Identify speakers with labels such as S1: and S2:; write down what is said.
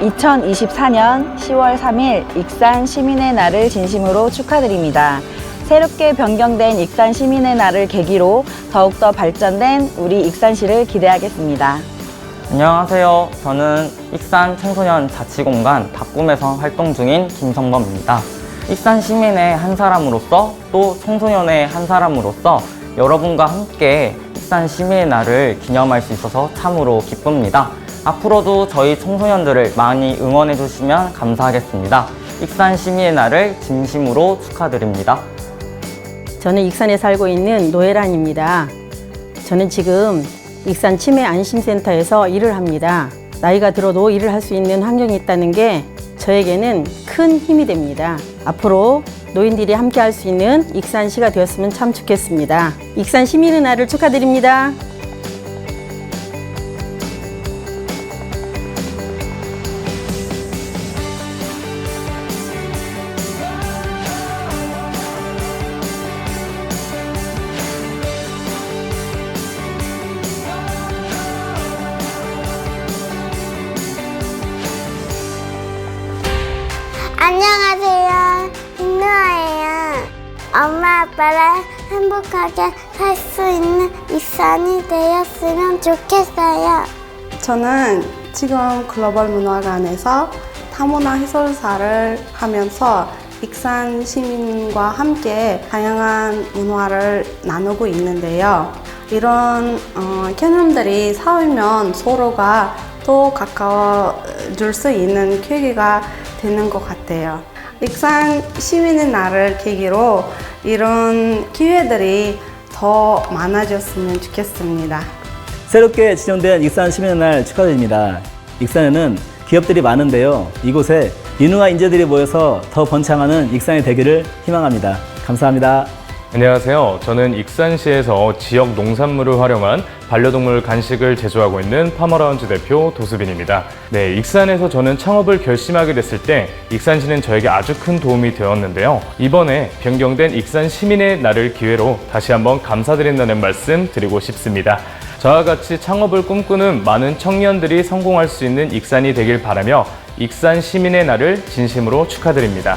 S1: 2024년 10월 3일 익산 시민의 날을 진심으로 축하드립니다. 새롭게 변경된 익산 시민의 날을 계기로 더욱더 발전된 우리 익산시를 기대하겠습니다.
S2: 안녕하세요. 저는 익산 청소년 자치공간 바꿈에서 활동 중인 김성범입니다. 익산 시민의 한 사람으로서 또 청소년의 한 사람으로서 여러분과 함께 익산 시민의 날을 기념할 수 있어서 참으로 기쁩니다. 앞으로도 저희 청소년들을 많이 응원해 주시면 감사하겠습니다. 익산 시민의 날을 진심으로 축하드립니다.
S3: 저는 익산에 살고 있는 노예란입니다. 저는 지금 익산 치매 안심센터에서 일을 합니다. 나이가 들어도 일을 할 수 있는 환경이 있다는 게 저에게는 큰 힘이 됩니다. 앞으로 노인들이 함께 할 수 있는 익산시가 되었으면 참 좋겠습니다. 익산 시민의 날을 축하드립니다.
S4: 안녕하세요. 인누아예요. 엄마 아빠랑 행복하게 살 수 있는 익산이 되었으면 좋겠어요.
S5: 저는 지금 글로벌 문화관에서 타문화 해설사를 하면서 익산 시민과 함께 다양한 문화를 나누고 있는데요. 이런 어, 개념들이 쌓이면 서로가 더 가까워질 수 있는 계기가 되는 것 같아요. 익산 시민의 날을 계기로 이런 기회들이 더 많아졌으면 좋겠습니다.
S6: 새롭게 지정된 익산 시민의 날 축하드립니다. 익산에는 기업들이 많은데요. 이곳에 유능한 인재들이 모여서 더 번창하는 익산이 되기를 희망합니다. 감사합니다.
S7: 안녕하세요. 저는 익산시에서 지역 농산물을 활용한 반려동물 간식을 제조하고 있는 파머라운즈 대표 도수빈입니다. 네, 익산에서 저는 창업을 결심하게 됐을 때 익산시는 저에게 아주 큰 도움이 되었는데요. 이번에 변경된 익산 시민의 날을 기회로 다시 한번 감사드린다는 말씀 드리고 싶습니다. 저와 같이 창업을 꿈꾸는 많은 청년들이 성공할 수 있는 익산이 되길 바라며 익산 시민의 날을 진심으로 축하드립니다.